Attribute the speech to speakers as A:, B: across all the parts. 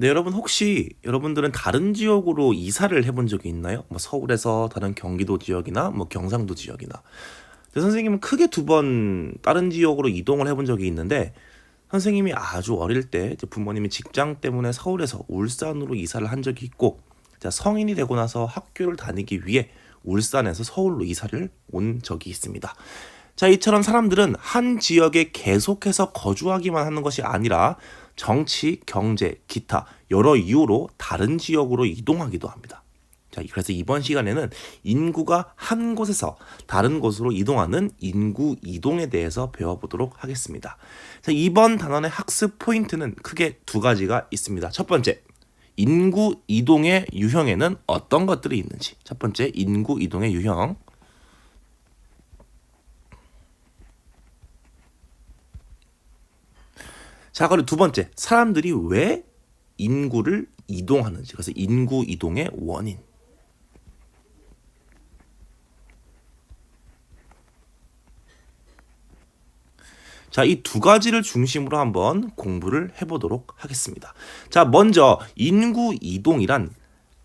A: 네, 여러분 혹시 여러분들은 다른 지역으로 이사를 해본 적이 있나요? 뭐 서울에서 다른 경기도 지역이나 뭐 경상도 지역이나. 근데 선생님은 크게 두 번 다른 지역으로 이동을 해본 적이 있는데 선생님이 아주 어릴 때 부모님이 직장 때문에 서울에서 울산으로 이사를 한 적이 있고 자, 성인이 되고 나서 학교를 다니기 위해 울산에서 서울로 이사를 온 적이 있습니다. 자, 이처럼 사람들은 한 지역에 계속해서 거주하기만 하는 것이 아니라 정치, 경제, 기타 여러 이유로 다른 지역으로 이동하기도 합니다. 자, 그래서 이번 시간에는 인구가 한 곳에서 다른 곳으로 이동하는 인구 이동에 대해서 배워보도록 하겠습니다. 자, 이번 단원의 학습 포인트는 크게 두 가지가 있습니다. 첫 번째, 인구 이동의 유형에는 어떤 것들이 있는지. 첫 번째, 인구 이동의 유형. 자, 그리고 두 번째, 사람들이 왜 인구를 이동하는지. 그래서 인구 이동의 원인. 자, 이 두 가지를 중심으로 한번 공부를 해보도록 하겠습니다. 자, 먼저 인구 이동이란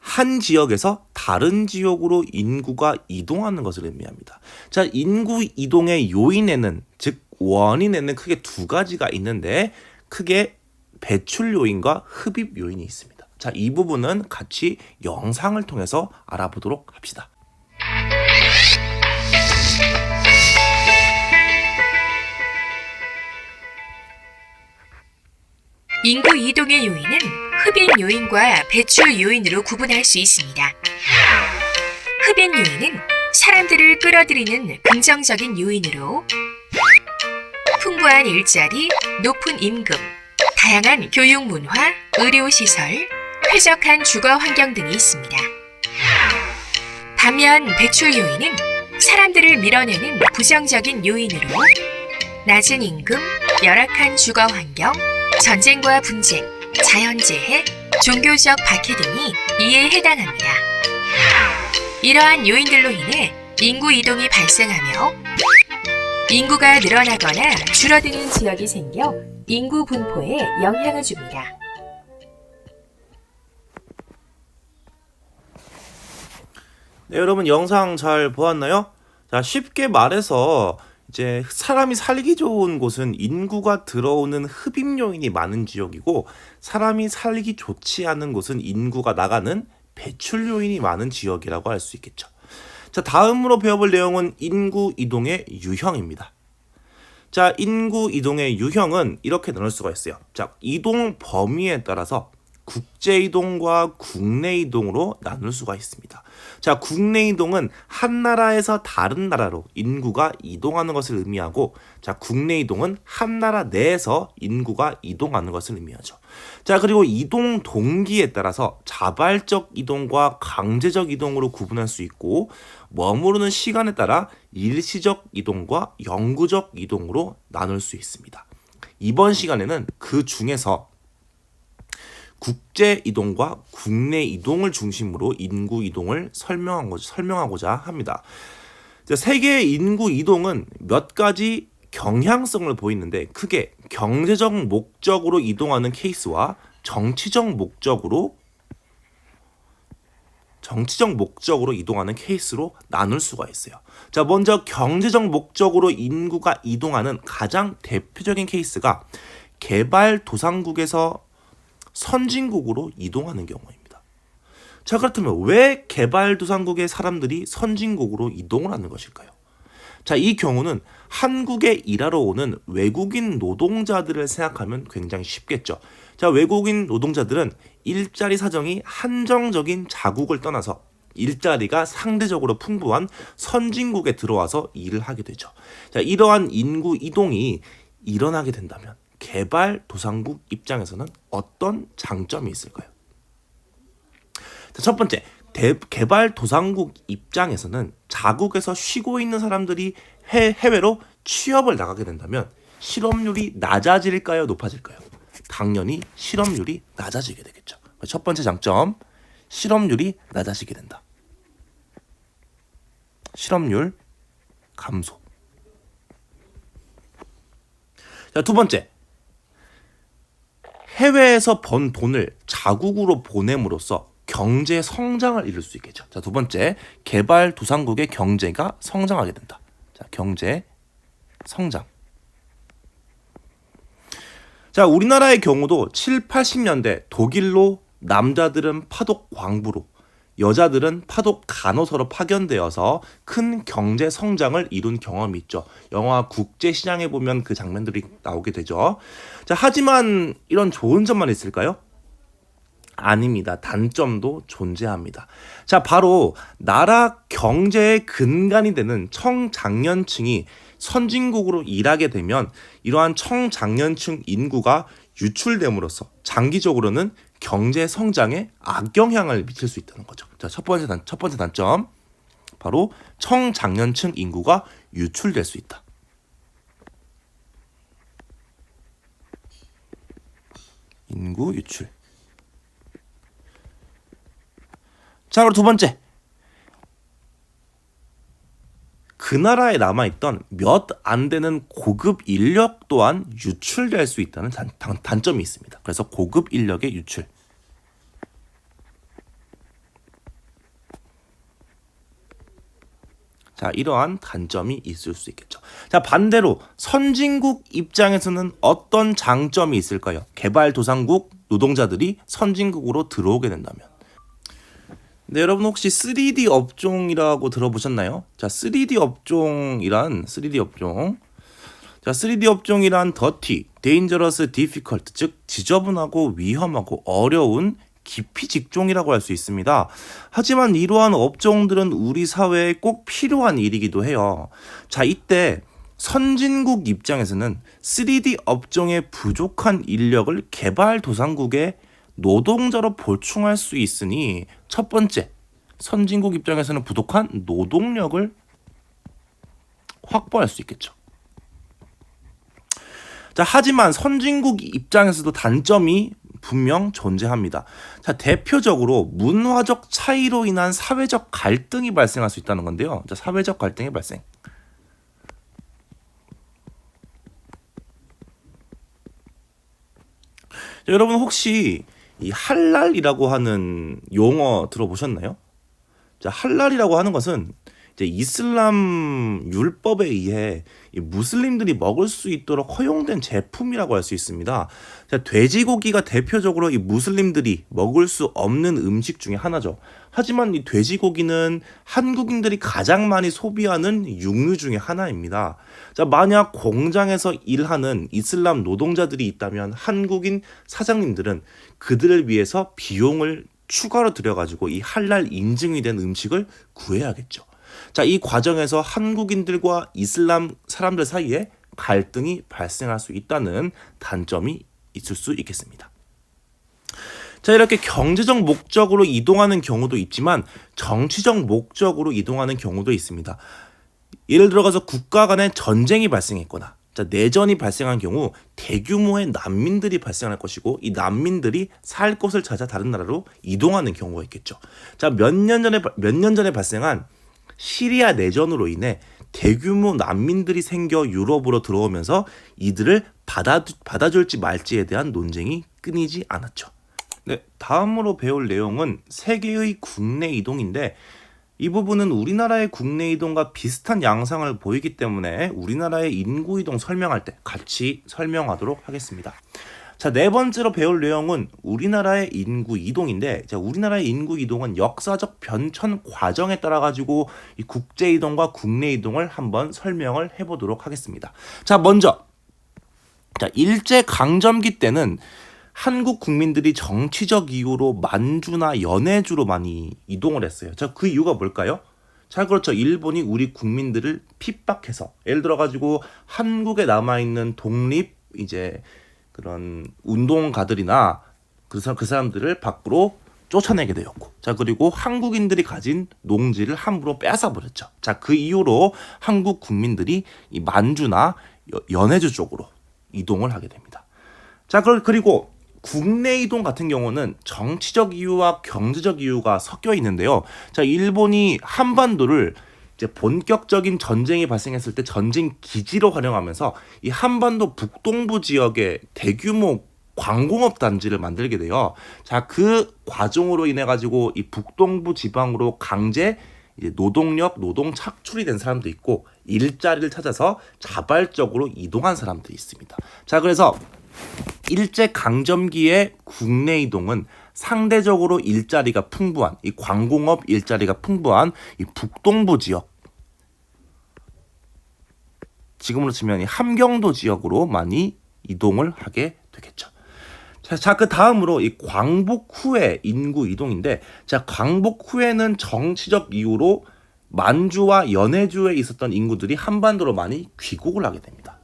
A: 한 지역에서 다른 지역으로 인구가 이동하는 것을 의미합니다. 자, 인구 이동의 요인에는, 즉, 원인에는 크게 두 가지가 있는데, 크게 배출 요인과 흡입 요인이 있습니다. 자, 이 부분은 같이 영상을 통해서 알아보도록 합시다.
B: 인구 이동의 요인은 흡입 요인과 배출 요인으로 구분할 수 있습니다. 흡입 요인은 사람들을 끌어들이는 긍정적인 요인으로 풍부한 일자리, 높은 임금, 다양한 교육 문화, 의료시설, 쾌적한 주거 환경 등이 있습니다. 반면 배출 요인은 사람들을 밀어내는 부정적인 요인으로 낮은 임금, 열악한 주거 환경, 전쟁과 분쟁, 자연재해, 종교적 박해 등이 이에 해당합니다. 이러한 요인들로 인해 인구 이동이 발생하며 인구가 늘어나거나 줄어드는 지역이 생겨 인구 분포에 영향을 줍니다.
A: 네, 여러분 영상 잘 보았나요? 자, 쉽게 말해서 이제 사람이 살기 좋은 곳은 인구가 들어오는 흡입 요인이 많은 지역이고 사람이 살기 좋지 않은 곳은 인구가 나가는 배출 요인이 많은 지역이라고 할 수 있겠죠. 자, 다음으로 배워볼 내용은 인구 이동의 유형입니다. 자, 인구 이동의 유형은 이렇게 나눌 수가 있어요. 자, 이동 범위에 따라서 국제 이동과 국내 이동으로 나눌 수가 있습니다. 자, 국내 이동은 한 나라에서 다른 나라로 인구가 이동하는 것을 의미하고, 자, 국내 이동은 한 나라 내에서 인구가 이동하는 것을 의미하죠. 자, 그리고 이동 동기에 따라서 자발적 이동과 강제적 이동으로 구분할 수 있고, 머무르는 시간에 따라 일시적 이동과 영구적 이동으로 나눌 수 있습니다. 이번 시간에는 그 중에서 국제 이동과 국내 이동을 중심으로 인구 이동을 설명하고, 설명하고자 합니다. 자, 세계의 인구 이동은 몇 가지 경향성을 보이는데 크게 경제적 목적으로 이동하는 케이스와 정치적 목적으로 정치적 목적으로 이동하는 케이스로 나눌 수가 있어요. 자, 먼저 경제적 목적으로 인구가 이동하는 가장 대표적인 케이스가 개발 도상국에서 선진국으로 이동하는 경우입니다. 자, 그렇다면 왜 개발도상국의 사람들이 선진국으로 이동을 하는 것일까요? 자, 이 경우는 한국에 일하러 오는 외국인 노동자들을 생각하면 굉장히 쉽겠죠. 자, 외국인 노동자들은 일자리 사정이 한정적인 자국을 떠나서 일자리가 상대적으로 풍부한 선진국에 들어와서 일을 하게 되죠. 자, 이러한 인구 이동이 일어나게 된다면 개발 도상국 입장에서는 어떤 장점이 있을까요? 자, 첫 번째, 대, 개발 도상국 입장에서는 자국에서 쉬고 있는 사람들이 해, 해외로 취업을 나가게 된다면 실업률이 낮아질까요? 높아질까요? 당연히 실업률이 낮아지게 되겠죠. 첫 번째 장점, 실업률이 낮아지게 된다. 실업률 감소. 자, 두 번째, 해외에서 번 돈을 자국으로 보냄으로써 경제 성장을 이룰 수 있겠죠. 자, 두 번째, 개발 도상국의 경제가 성장하게 된다. 자, 경제 성장. 자, 우리나라의 경우도 7, 80년대 독일로 남자들은 파독 광부로 여자들은 파독 간호사로 파견되어서 큰 경제 성장을 이룬 경험이 있죠. 영화 국제 시장에 보면 그 장면들이 나오게 되죠. 자, 하지만 이런 좋은 점만 있을까요? 아닙니다. 단점도 존재합니다. 자, 바로 나라 경제의 근간이 되는 청장년층이 선진국으로 일하게 되면 이러한 청장년층 인구가 유출됨으로써 장기적으로는 경제 성장에 악영향을 미칠 수 있다는 거죠. 자, 첫 번째 단, 첫 번째 단점. 바로 청장년층 인구가 유출될 수 있다. 인구 유출. 자, 그리고 두 번째. 그 나라에 남아있던 몇 안 되는 고급 인력 또한 유출될 수 있다는 단, 단, 단 점이 있습니다. 그래서 고급 인력의 유출. 자, 이러한 단점이 있을 수 있겠죠. 자, 반대로 선진국 입장에서는 어떤 장점이 있을까요? 개발도상국 노동자들이 선진국으로 들어오게 된다면. 네, 여러분 혹시 3D 업종이라고 들어보셨나요? 자, 3D 업종이란 3D 업종. 자, 3D 업종이란 더티, dangerous, difficult, 즉 지저분하고 위험하고 어려운 깊이 직종이라고 할 수 있습니다. 하지만 이러한 업종들은 우리 사회에 꼭 필요한 일이기도 해요. 자, 이때 선진국 입장에서는 3D 업종의 부족한 인력을 개발도상국에 노동자로 보충할 수 있으니 첫 번째 선진국 입장에서는 부족한 노동력을 확보할 수 있겠죠. 자, 하지만 선진국 입장에서도 단점이 분명 존재합니다. 자, 대표적으로 문화적 차이로 인한 사회적 갈등이 발생할 수 있다는 건데요. 자, 사회적 갈등의 발생. 자, 여러분 혹시 이 할랄이라고 하는 용어 들어보셨나요? 자, 할랄이라고 하는 것은 이제 이슬람 율법에 의해 이 무슬림들이 먹을 수 있도록 허용된 제품이라고 할 수 있습니다. 자, 돼지고기가 대표적으로 이 무슬림들이 먹을 수 없는 음식 중에 하나죠. 하지만 이 돼지고기는 한국인들이 가장 많이 소비하는 육류 중에 하나입니다. 자, 만약 공장에서 일하는 이슬람 노동자들이 있다면 한국인 사장님들은 그들을 위해서 비용을 추가로 들여가지고 이 할랄 인증이 된 음식을 구해야겠죠. 자, 이 과정에서 한국인들과 이슬람 사람들 사이에 갈등이 발생할 수 있다는 단점이 있을 수 있겠습니다. 자, 이렇게 경제적 목적으로 이동하는 경우도 있지만 정치적 목적으로 이동하는 경우도 있습니다. 예를 들어가서 국가 간에 전쟁이 발생했거나 자, 내전이 발생한 경우 대규모의 난민들이 발생할 것이고 이 난민들이 살 곳을 찾아 다른 나라로 이동하는 경우가 있겠죠. 자, 몇 년 전에 몇 년 전에 발생한 시리아 내전으로 인해 대규모 난민들이 생겨 유럽으로 들어오면서 이들을 받아 받아줄지 말지에 대한 논쟁이 끊이지 않았죠. 네, 다음으로 배울 내용은 세계의 국내 이동인데 이 부분은 우리나라의 국내 이동과 비슷한 양상을 보이기 때문에 우리나라의 인구 이동 설명할 때 같이 설명하도록 하겠습니다. 자, 네 번째로 배울 내용은 우리나라의 인구 이동인데, 자, 우리나라의 인구 이동은 역사적 변천 과정에 따라 가지고 이 국제 이동과 국내 이동을 한번 설명을 해 보도록 하겠습니다. 자, 먼저, 자, 일제 강점기 때는 한국 국민들이 정치적 이유로 만주나 연해주로 많이 이동을 했어요. 자, 그 이유가 뭘까요? 잘 그렇죠. 일본이 우리 국민들을 핍박해서 예를 들어 가지고 한국에 남아 있는 독립 이제 그런 운동가들이나 그, 사람, 그 사람들을 밖으로 쫓아내게 되었고 자 그리고 한국인들이 가진 농지를 함부로 빼앗아 버렸죠. 자 그 이후로 한국 국민들이 이 만주나 여- 연해주 쪽으로 이동을 하게 됩니다. 자 그- 그리고 국내 이동 같은 경우는 정치적 이유와 경제적 이유가 섞여 있는데요. 자 일본이 한반도를 이제 본격적인 전쟁이 발생했을 때 전쟁 기지로 활용하면서 이 한반도 북동부 지역에 대규모 광공업 단지를 만들게 돼요. 자, 그 과정으로 인해 가지고 이 북동부 지방으로 강제 노동력, 노동 착출이 된 사람도 있고 일자리를 찾아서 자발적으로 이동한 사람도 있습니다. 자, 그래서 일제 강점기의 국내 이동은 상대적으로 일자리가 풍부한 이 광공업 일자리가 풍부한 이 북동부 지역 지금으로 치면 이 함경도 지역으로 많이 이동을 하게 되겠죠. 자, 자, 그 다음으로 이 광복 후의 인구 이동인데, 자, 광복 후에는 정치적 이유로 만주와 연해주에 있었던 인구들이 한반도로 많이 귀국을 하게 됩니다.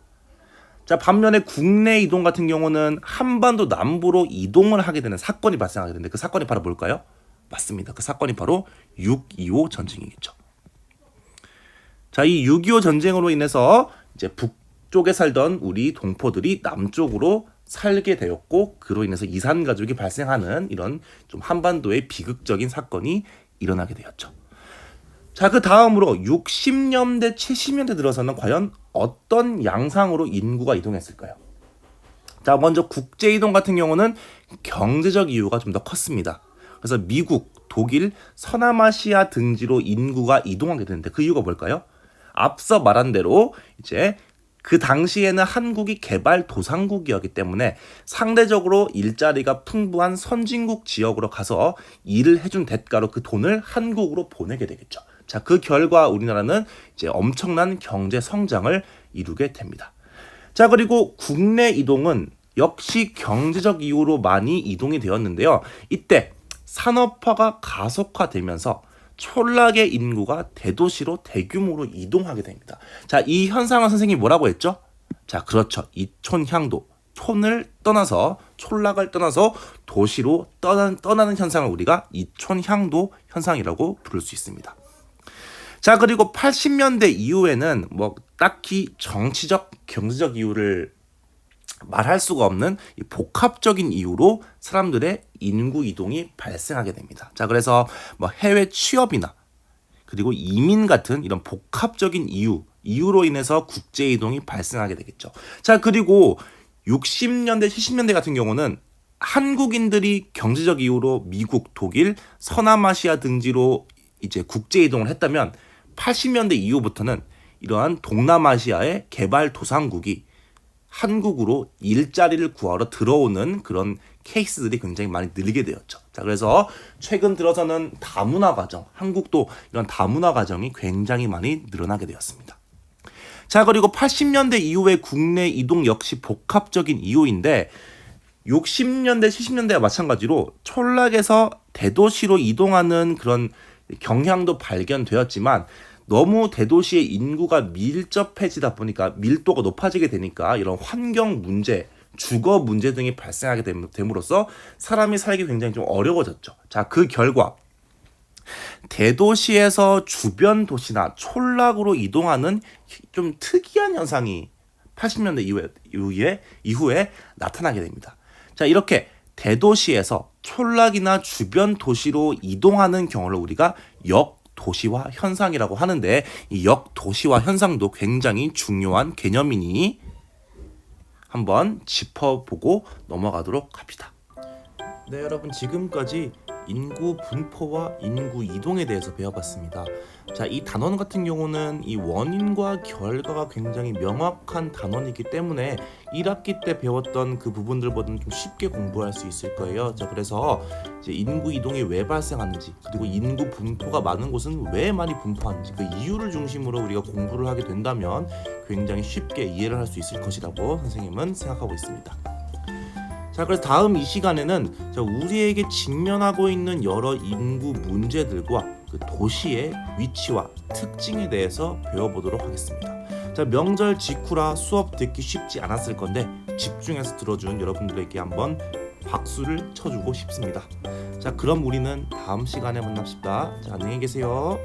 A: 자, 반면에 국내 이동 같은 경우는 한반도 남부로 이동을 하게 되는 사건이 발생하게 되는데 그 사건이 바로 뭘까요? 맞습니다. 그 사건이 바로 6.25 전쟁이겠죠. 자, 이 6.25 전쟁으로 인해서 이제 북쪽에 살던 우리 동포들이 남쪽으로 살게 되었고 그로 인해서 이산 가족이 발생하는 이런 좀 한반도의 비극적인 사건이 일어나게 되었죠. 자, 그 다음으로 60년대, 70년대 들어서는 과연 어떤 양상으로 인구가 이동했을까요? 자, 먼저 국제 이동 같은 경우는 경제적 이유가 좀 더 컸습니다. 그래서 미국, 독일, 서남아시아 등지로 인구가 이동하게 되는데 그 이유가 뭘까요? 앞서 말한 대로 이제 그 당시에는 한국이 개발 도상국이었기 때문에 상대적으로 일자리가 풍부한 선진국 지역으로 가서 일을 해준 대가로 그 돈을 한국으로 보내게 되겠죠. 자, 그 결과 우리나라는 이제 엄청난 경제 성장을 이루게 됩니다. 자, 그리고 국내 이동은 역시 경제적 이유로 많이 이동이 되었는데요. 이때 산업화가 가속화되면서 촌락의 인구가 대도시로 대규모로 이동하게 됩니다. 자, 이 현상을 선생님이 뭐라고 했죠? 자, 그렇죠. 이촌향도. 촌을 떠나서 촌락을 떠나서 도시로 떠나는, 떠나는 현상을 우리가 이촌향도 현상이라고 부를 수 있습니다. 자, 그리고 80년대 이후에는 뭐 딱히 정치적, 경제적 이유를 말할 수가 없는 이 복합적인 이유로 사람들의 인구 이동이 발생하게 됩니다. 자, 그래서 뭐 해외 취업이나 그리고 이민 같은 이런 복합적인 이유, 이유로 인해서 국제 이동이 발생하게 되겠죠. 자, 그리고 60년대, 70년대 같은 경우는 한국인들이 경제적 이유로 미국, 독일, 서남아시아 등지로 이제 국제 이동을 했다면 80년대 이후부터는 이러한 동남아시아의 개발 도상국이 한국으로 일자리를 구하러 들어오는 그런 케이스들이 굉장히 많이 늘게 되었죠. 자, 그래서 최근 들어서는 다문화 가정, 한국도 이런 다문화 가정이 굉장히 많이 늘어나게 되었습니다. 자, 그리고 80년대 이후의 국내 이동 역시 복합적인 이유인데 60년대, 70년대와 마찬가지로 촌락에서 대도시로 이동하는 그런 경향도 발견되었지만 너무 대도시의 인구가 밀접해지다 보니까 밀도가 높아지게 되니까 이런 환경 문제, 주거 문제 등이 발생하게 됨- 됨으로써 사람이 살기 굉장히 좀 어려워졌죠. 자, 그 결과 대도시에서 주변 도시나 촌락으로 이동하는 좀 특이한 현상이 80년대 이후에, 이후에, 이후에 나타나게 됩니다. 자, 이렇게 대도시에서 촌락이나 주변 도시로 이동하는 경우를 우리가 역 도시화 현상이라고 하는데 이 역도시화 현상도 굉장히 중요한 개념이니 한번 짚어보고 넘어가도록 합시다. 네, 여러분 지금까지 인구 분포와 인구 이동에 대해서 배워봤습니다. 자, 이 단원 같은 경우는 이 원인과 결과가 굉장히 명확한 단원이기 때문에 1학기 때 배웠던 그 부분들보다는 좀 쉽게 공부할 수 있을 거예요. 자, 그래서 이제 인구 이동이 왜 발생하는지, 그리고 인구 분포가 많은 곳은 왜 많이 분포하는지 그 이유를 중심으로 우리가 공부를 하게 된다면 굉장히 쉽게 이해를 할 수 있을 것이라고 선생님은 생각하고 있습니다. 자, 그래서 다음 이 시간에는 자, 우리에게 직면하고 있는 여러 인구 문제들과 그 도시의 위치와 특징에 대해서 배워보도록 하겠습니다. 자, 명절 직후라 수업 듣기 쉽지 않았을 건데 집중해서 들어준 여러분들에게 한번 박수를 쳐주고 싶습니다. 자, 그럼 우리는 다음 시간에 만납시다. 자, 안녕히 계세요.